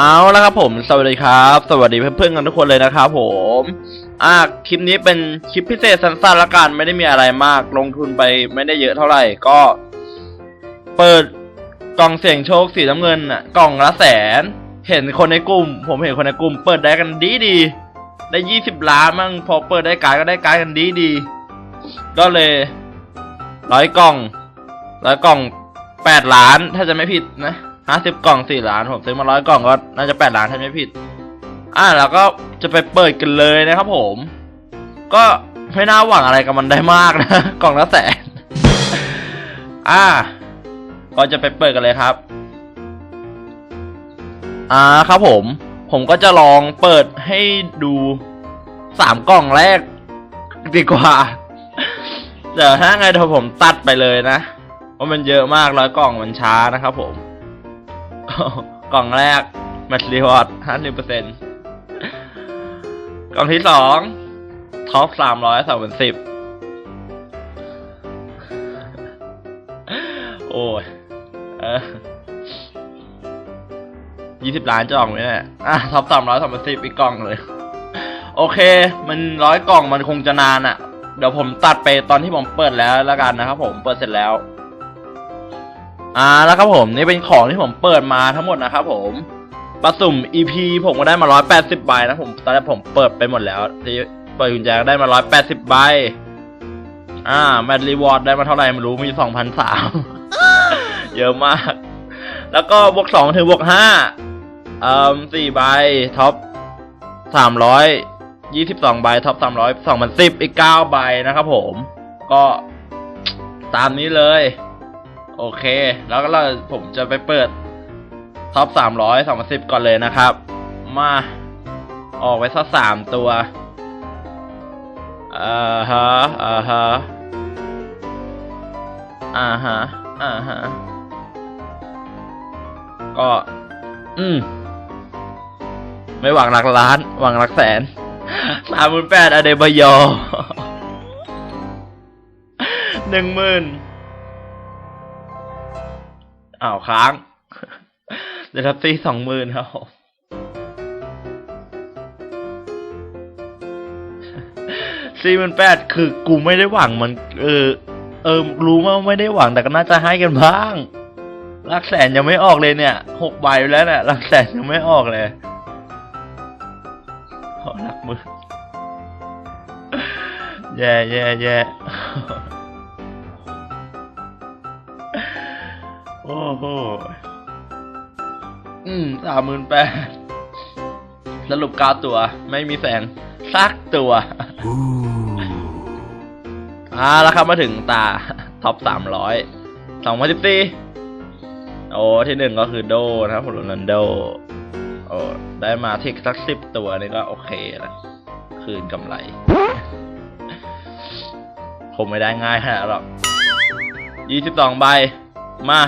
เอาล้วครับผมสวัสดีครับ สวัสดีเพื่อนๆกันทุกคนเลยนะครับผมอะคลิปนี้เป็นคลิปพิเศษสั้นๆละกันไม่ได้มีอะไรมาก ลงทุนไปไม่ได้เยอะเท่าไหร่ก็ เปิดกล่องเสียงโชคสีน้ำเงินอะกล่องละแสน เห็นคนในกลุ่ม ผมเห็นคนในกลุ่ม เปิดได้กันดีดีได้ยี่สิบล้านมั่งพอเปิดได้การก็ได้การกันดีดีก็เลยร้อยกล่องร้อยกล่องแปดล้านถ้าจะไม่ผิดนะ ห้าสิบกล่องสี่ล้านผมซื้อมาร้อยกล่องก็น่าจะแปดล้านถ้าไม่ผิด อ่าแล้วก็จะไปเปิดกันเลยนะครับผม ก็ไม่น่าหวังอะไรกับมันได้มากนะ กล่องละแสน อ่า ก็จะไปเปิดกันเลยครับ อ่าครับผม ผมก็จะลองเปิดให้ดูสามกล่องแรก ดีกว่าเดี๋ยวถ้าไงเดี๋ยวผมตัดไปเลยนะเพราะมันเยอะมากร้อยกล่องมันช้านะครับผม กล่องแรกแมทรีวอร์ดห้าสิบเปอร์เซ็นต์กล่องที่สองท็อปสามร้อยสองพันสิบโอ้ยเออยี่สิบล้านจะออกไหมเนี่ยอะท็อปสามร้อยสองพันสิบอีกกล่องเลย โอเค มันร้อยกล่องมันคงจะนานอะ่ะ เดี๋ยวผมตัดไปตอนที่ผมเปิดแล้วแล้วกันนะครับผมเปิดเสร็จแล้ว อ่าแล้วครับผมนี่เป็นของที่ผมเปิดมาทั้งหมดนะครับผมประสุ่ม EP ผมก็ได้มา 180 ใบนะผมตอนแรกผมเปิดไปหมดแล้วที่เปิดกุญแจก็ได้มา 180 ใบ อ่าแมทรีวอร์ดได้มาเท่าไหร่ไม่รู้มี 2,003 เยอะมาก แล้วก็บวก 2 ถึงบวก5เอ่อ4ใบ ท็อป300 22 ใบ ท็อป 300 2,010 อีก 9 ใบนะครับผม ก็ตามนี้เลย โอเค แล้วก็เราผมจะไปเปิดท็อปสามร้อยสองสิบก่อนเลยนะครับ มาออกไว้สักสามตัวอ่าฮะอ่าฮะอ่าฮะอ่าฮะก็ อืม ไม่หวังหลักล้าน หวังหลักแสนสามหมื่นแปดอเดบยอหนึ่งหมื่น อ้าวค้าง เดี๋ยวทับซีสองหมื่นครับผมสี่หมื่นแปดคือกูไม่ได้หวังมัน เออ เออ รู้ว่าไม่ได้หวังแต่ก็น่าจะให้กันบ้างลักแสนยังไม่ออกเลยเนี่ยหกใบแล้วเนี่ยลักแสนยังไม่ออกเลยขอหลักมือแย่แย่แย่ โอ้โหอืมสามหมื่นแปดสรุปเก้าตัว ไม่มีแสงสักตัวอ่าแล้วครับมาถึงตา ท็อปสามร้อยสองพันสิบสี่โอ้ที่หนึ่งก็คือโดนะครับโรนัลโดโอ้ได้มาที่สักสิบตัวนี่ก็โอเคละคืนกำไรคงไม่ได้ง่ายขนาดนั้นหรอกยี่สิบสองใบ มา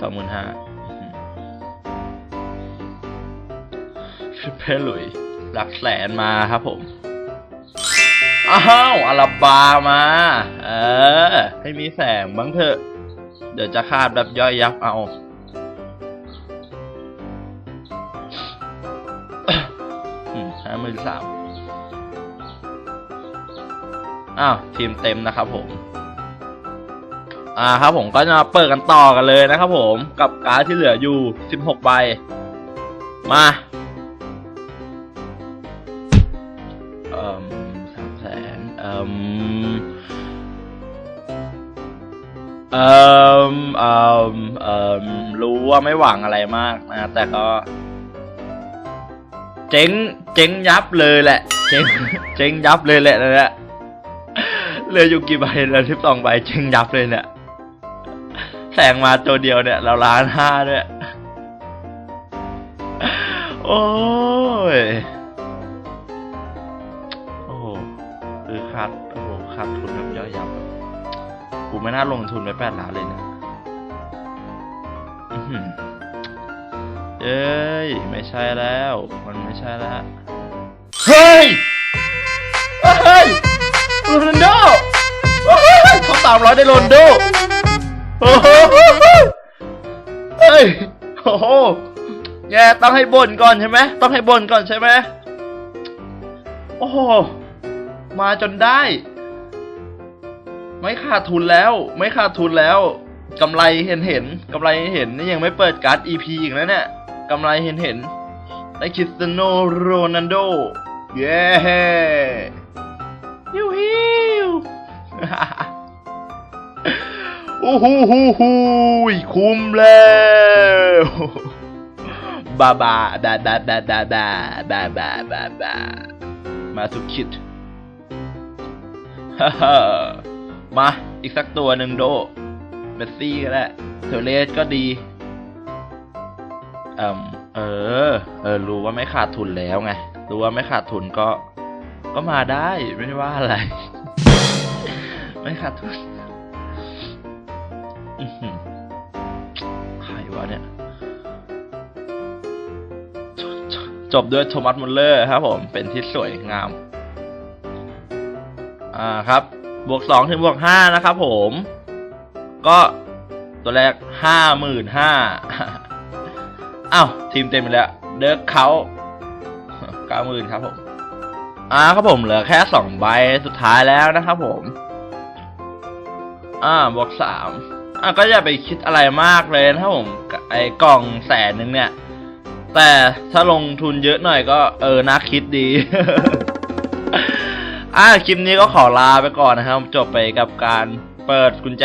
สอหมื่นห้าเพลุยหลักแสนมาครับผม อ้าวอาราบามา เออ ให้มีแสงบ้างเถอะ เดี๋ยวจะคาดแบบย่อยยับเอาห้าหมื่นสามอ้าว ทีมเต็มนะครับผม อ่าครับผมก็จะมาเปิดกันต่อกันเลยนะครับผมกับการ์ดที่เหลืออยู่ 16 ใบ มาเอ่มสามแสนเอ่มเอ่มเอ่มเอ่มรู้ว่าไม่หวังอะไรมากนะ แต่ก็ เจ๊งเจ๊งยับเลยแหละ เจ๊งเจ๊งยับเลยแหละนะเนี่ยเหลืออยู่กี่ใบแล้วทิปสองใบเจ๊งยับเลยเนี่ย แสงมาตัวเดียวเนี่ยเราล้านห้าด้วย โอ้ย โอ้โหคือขาดโอ้โหขาดทุนแบบย่อยยับอะกูไม่น่าลงทุนไปแปดล้านเลยนะเอ้ย ไม่ใช่แล้ว มันไม่ใช่แล้ว เฮ้ย เฮ้ยโรนัลโดเฮ้ยเขาสามร้อยได้โรนัลโด โอ้โหเฮ้ยโอ้โหแกต้องให้บ่นก่อนใช่ไหมต้องให้บ่นก่อนใช่ไหมโอ้โหมาจนได้ ไม่ขาดทุนแล้ว ไม่ขาดทุนแล้วกำไรเห็นเห็นกำไรเห็นนี่ยังไม่เปิดการ์ด EP อีกแล้วเนี่ยกำไรเห็นเห็นได้คริสเตียโนโรนัลโด เย้ฮิวฮิว อู้หูหูหูยคุ้มแล้วบาบาบาบาบาบาบาบาบาบาบามาทุกคิดฮ่าฮ่ามาอีกสักตัวหนึ่งโดเมสซี่ก็ได้เทเลสก็ดีเอ่มเออ เออ รู้ว่าไม่ขาดทุนแล้วไง รู้ว่าไม่ขาดทุนก็ ก็มาได้ ไม่ได้ว่าอะไร ไม่ขาดทุน ใครวะเนี่ยจจจบด้วยโทมัสมุลเลอร์ครับผมเป็นที่สวยงาม อ่าครับ บวกสองถึงบวกห้านะครับผม ก็ตัวแรกห้าหมื่นห้าอ้าวทีมเต็มไปแล้ว เดิร์กเขาเก้าหมื่นครับผม อ่าครับผมเหลือแค่สองใบสุดท้ายแล้วนะครับผม อ่าบวกสาม อะก็อย่าไปคิดอะไรมากเลยนะครับผมไอ้กล่องแสนหนึ่งเนี่ย แต่ถ้าลงทุนเยอะหน่อยก็เออน่าคิดดี อะคลิปนี้ก็ขอลาไปก่อนนะครับ จบไปกับการเปิดกุญแจ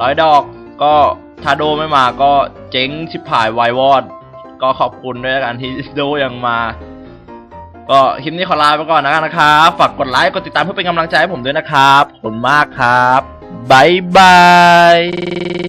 ร้อยดอกก็ถ้าโดไม่มาก็เจ๊งชิบหายวายวอด ก็ขอบคุณด้วยกันที่โดยังมา ก็คลิปนี้ขอลาไปก่อนนะครับ ฝากกดไลค์กดติดตามเพื่อเป็นกำลังใจให้ผมด้วยนะครับขอบคุณมากครับ Bye-bye!